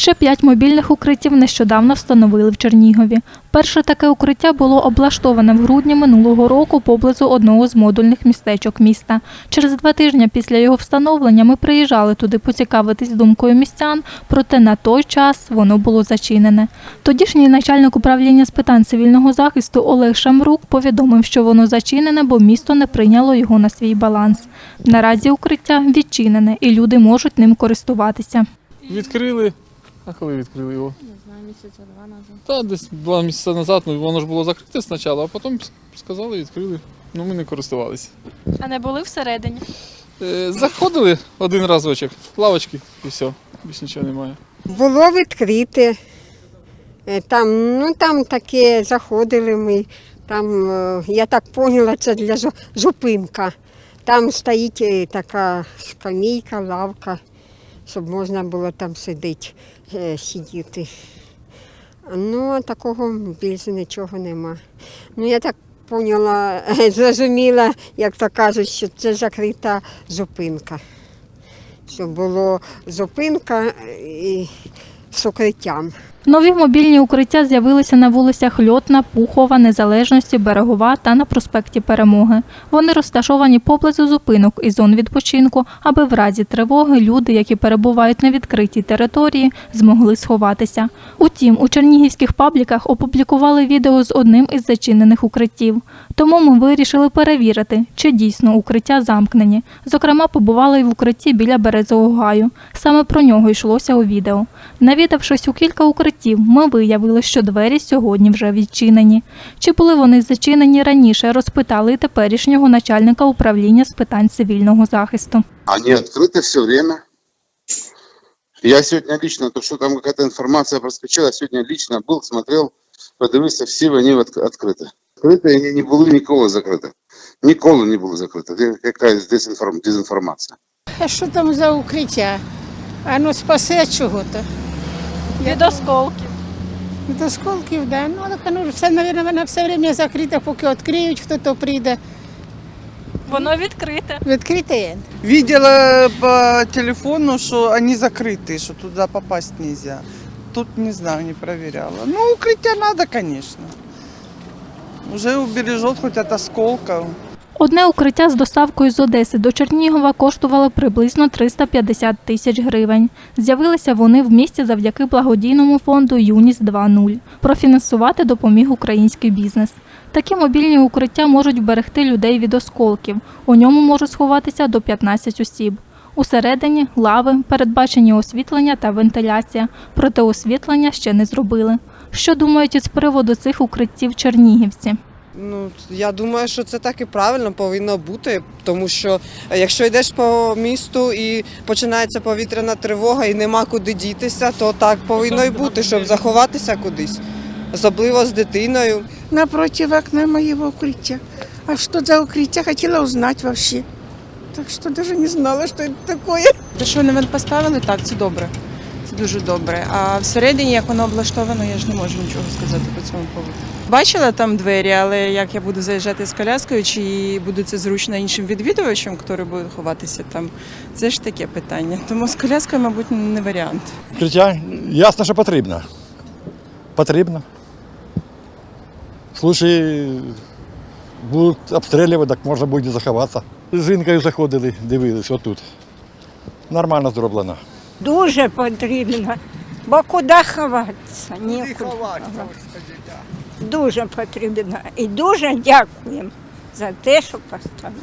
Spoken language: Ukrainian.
Ще п'ять мобільних укриттів нещодавно встановили в Чернігові. Перше таке укриття було облаштоване в грудні минулого року поблизу одного з модульних містечок міста. Через два тижні після його встановлення ми приїжджали туди поцікавитись думкою містян, проте на той час воно було зачинене. Тодішній начальник управління з питань цивільного захисту Олег Шамрук повідомив, що воно зачинене, бо місто не прийняло його на свій баланс. Наразі укриття відчинене і люди можуть ним користуватися. Відкрили. А коли відкрили його? Не знаю, місяця два назад. Та десь два місяці назад, ну воно ж було закрите спочатку, а потім сказали, відкрили. Ну ми не користувалися. А не були всередині? Е, заходили один разочок, лавочки і все. Більш нічого немає. Було відкрите. Е, Там, ну, там таке заходили ми. Там, е, я так поняла, це для зу- зупинка. Там стоїть е, така скамійка, лавка, щоб можна було там сидіти, е, сидіти. Ну, а такого більше нічого нема. Ну, я так поняла, зрозуміла, як то кажуть, що це закрита зупинка. Що було зупинка е, і з укриттям. Нові мобільні укриття з'явилися на вулицях Льотна, Пухова, Незалежності, Берегова та на проспекті Перемоги. Вони розташовані поблизу зупинок і зон відпочинку, аби в разі тривоги люди, які перебувають на відкритій території, змогли сховатися. Утім, у чернігівських пабліках опублікували відео з одним із зачинених укриттів. Тому ми вирішили перевірити, чи дійсно укриття замкнені. Зокрема, побували й в укритті біля Березового гаю. Саме про нього йшлося у відео. Навідавшись у кілька укриттів, ми виявили, що двері сьогодні вже відчинені. Чи були вони зачинені раніше, розпитали й теперішнього начальника управління з питань цивільного захисту. Они открыты все время. Я сегодня лично, то что там какая-то информация проскочила, сегодня лично был, смотрел, подивився, всі вони відк- відкриті. Відкриті і не були ніколи закриті. Ніколи не були закриті. Це якась дезінформ... дезінформація. А що там за укриття? А ну спасе чого-то. Від осколків. Від осколків, да. Ну, так ну, все, мабуть, вона все время закрита, поки відкриють, хто то прийде. Воно відкрите. Відкрите. Видела по телефону, что они закрыты, что туда попасть нельзя. Тут не знаю, не проверяла. Ну, укрытие надо, конечно. Уже убережет хоть от осколков. Одне укриття з доставкою з Одеси до Чернігова коштувало приблизно 350 тисяч гривень. З'явилися вони в місті завдяки благодійному фонду Юніс 2.0. Профінансувати допоміг український бізнес. Такі мобільні укриття можуть вберегти людей від осколків. У ньому можуть сховатися до 15 осіб. Усередині лави, передбачені освітлення та вентиляція. Проте освітлення ще не зробили. Що думають із приводу цих укриттів чернігівці? Ну, я думаю, що це так і правильно повинно бути, тому що е, якщо йдеш по місту і починається повітряна тривога і нема куди дітися, то так повинно і бути, щоб заховатися кудись, особливо з дитиною. Напротив окна моего укрытия. А что за укрытие, хотела узнать вообще. Так что даже не знала, что это такое. Те, що вони поставили, так, це добре. Це дуже добре. А всередині, як воно облаштовано, я ж не можу нічого сказати по цьому поводу. Бачила там двері, але як я буду заїжджати з коляскою, чи буде це зручно іншим відвідувачам, які будуть ховатися там, це ж таке питання. Тому з коляскою, мабуть, не варіант. Укриття ясно, що потрібно. Потрібно. В случаї будуть обстрілювати, так можна буде заховатися. З жінкою заходили, дивились отут. Нормально зроблено. Дуже потрібно, бо куди ховатися? Нікуди. Дуже потрібно. І дуже дякуємо за те, що поставили.